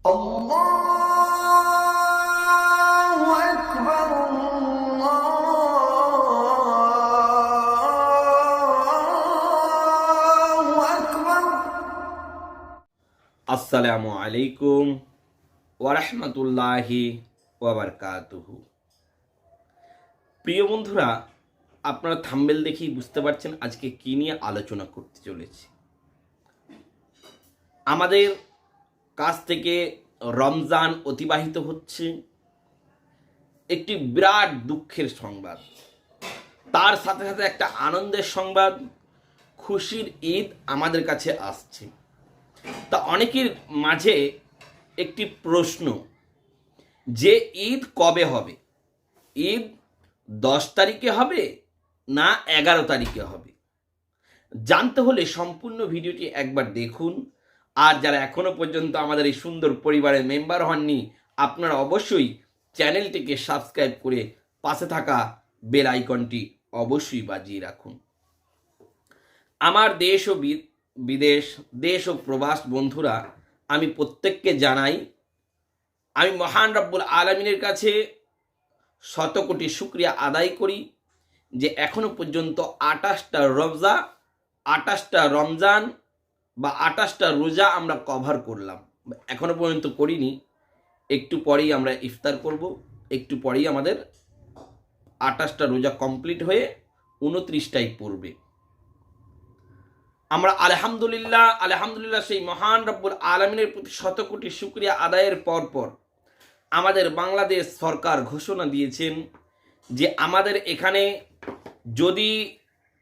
আসসালামু আলাইকুম ওয়ারহমতুল্লাহি ওয়াবারকাতুহু প্রিয় বন্ধুরা, আপনারা থাম্বেল দেখেই বুঝতে পারছেন আজকে কী নিয়ে আলোচনা করতে চলেছি। আমাদের কাছ থেকে রমজান অতিবাহিত হচ্ছে। একটি বিরাট দুঃখের সংবাদ। তার সাথে সাথে একটা আনন্দের সংবাদ। খুশির ঈদ আমাদের কাছে আসছে। তা অনেকের মাঝে একটি প্রশ্ন, যে ঈদ কবে হবে? ঈদ দশ তারিখে হবে না এগারো তারিখে হবে? জানতে হলে সম্পূর্ণ ভিডিওটি একবার দেখুন। আর যারা এখনও পর্যন্ত আমাদের এই সুন্দর পরিবারের মেম্বার হননি, আপনারা অবশ্যই চ্যানেলটিকে সাবস্ক্রাইব করে পাশে থাকা বেল আইকনটি অবশ্যই বাজিয়ে রাখুন। আমার দেশ ও বিদেশ, দেশ ও প্রবাস বন্ধুরা, আমি প্রত্যেককে জানাই, আমি মহান রব্বুল আলমিনের কাছে শত কোটি শুক্রিয়া আদায় করি যে এখনও পর্যন্ত আটাশটা রমজা আটাশটা রমজান বা আটাশটা রোজা আমরা কভার করলাম। এখনও পর্যন্ত করিনি। একটু পরেই আমরা ইফতার করব। একটু পরেই আমাদের আটাশটা রোজা কমপ্লিট হয়ে উনত্রিশটাই পড়বে। আমরা আলহামদুলিল্লাহ আলহামদুলিল্লাহ সেই মহান রব্বুল আলমিনের প্রতি শত কোটি শুক্রিয়া আদায়ের পর পর আমাদের বাংলাদেশ সরকার ঘোষণা দিয়েছেন যে আমাদের এখানে যদি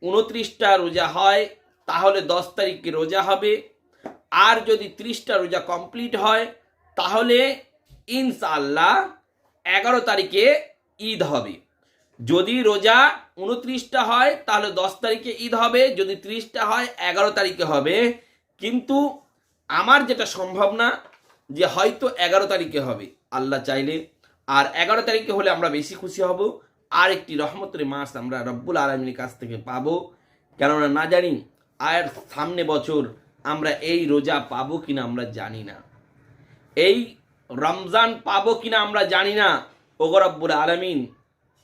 উনত্রিশটা রোজা হয় তাহলে দশ তারিখে রোজা হবে। আর যদি ত্রিশটা রোজা কমপ্লিট হয়, তাহলে ইনশাআল্লাহ এগারো তারিখে ঈদ হবে। যদি রোজা উনত্রিশটা হয়, তাহলে দশ তারিখে ঈদ হবে। যদি ত্রিশটা হয়, এগারো তারিখে হবে। কিন্তু আমার যেটা সম্ভব না, যে হয়তো এগারো তারিখে হবে। আল্লাহ চাইলে, আর এগারো তারিখে হলে আমরা বেশি খুশি হব। আর একটি রহমতের মাস আমরা রব্বুল আলমীর কাছ থেকে পাবো। কেননা না জানি আর সামনে বছর আমরা এই রোজা পাবো কিনা আমরা জানি না। এই রমজান পাবো কিনা আমরা জানি না। ওগরব্বুল আলমিন,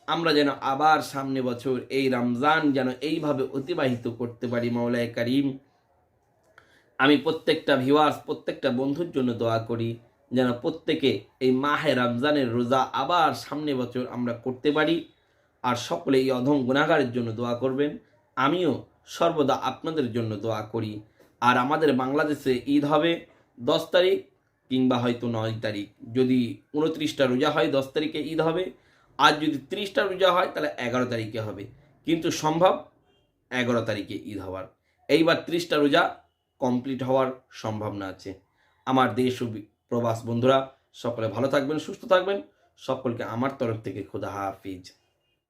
আমরা যেন আবার সামনে বছর এই রমজান যেন এইভাবে অতিবাহিত করতে পারি মাওলায় করিম। আমি প্রত্যেকটা ভিউয়ার্স, প্রত্যেকটা বন্ধুর জন্য দোয়া করি যেন প্রত্যেকে এই মাহে রমজানের রোজা আবার সামনে বছর আমরা করতে পারি। আর সকলে এই অধম গুণাগারের জন্য দোয়া করবেন। আমিও সর্বদা আপনাদের জন্য দোয়া করি। আর আমাদের বাংলাদেশে ঈদ হবে দশ তারিখ কিংবা হয়তো নয় তারিখ। যদি উনত্রিশটা রোজা হয়, দশ তারিখে ঈদ হবে। আর যদি ত্রিশটা রোজা হয়, তাহলে এগারো তারিখে হবে। কিন্তু সম্ভব এগারো তারিখে ঈদ হওয়ার। এইবার ত্রিশটা রোজা কমপ্লিট হওয়ার সম্ভাবনা আছে। আমার দেশ ও প্রবাস বন্ধুরা, সকলে ভালো থাকবেন, সুস্থ থাকবেন। সকলকে আমার তরফ থেকে খুদা হাফিজ।